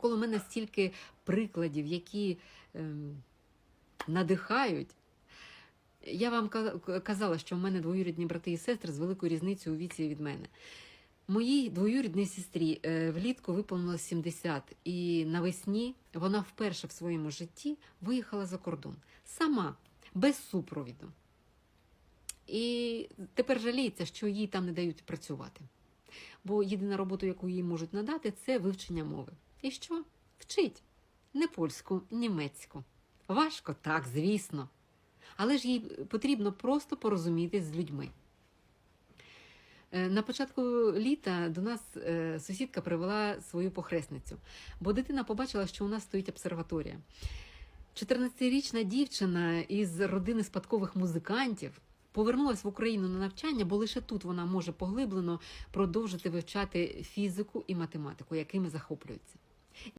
Коли в мене стільки прикладів, які ем, надихають. Я вам казала, що в мене двоюрідні брати і сестри з великою різницею у віці від мене. Моїй двоюрідній сестрі е, влітку виповнилось 70, і навесні вона вперше в своєму житті виїхала за кордон сама, без супровіду. І тепер жаліється, що їй там не дають працювати. Бо єдина робота, яку їй можуть надати, це вивчення мови. І що? Вчить не польську, німецьку. Важко, так, звісно. Але ж їй потрібно просто порозумітись з людьми. Е, На початку літа до нас е, сусідка привела свою похресницю, бо дитина побачила, що у нас стоїть обсерваторія. 14-річна дівчина із родини спадкових музикантів повернулася в Україну на навчання, бо лише тут вона може поглиблено продовжити вивчати фізику і математику, якими захоплюється.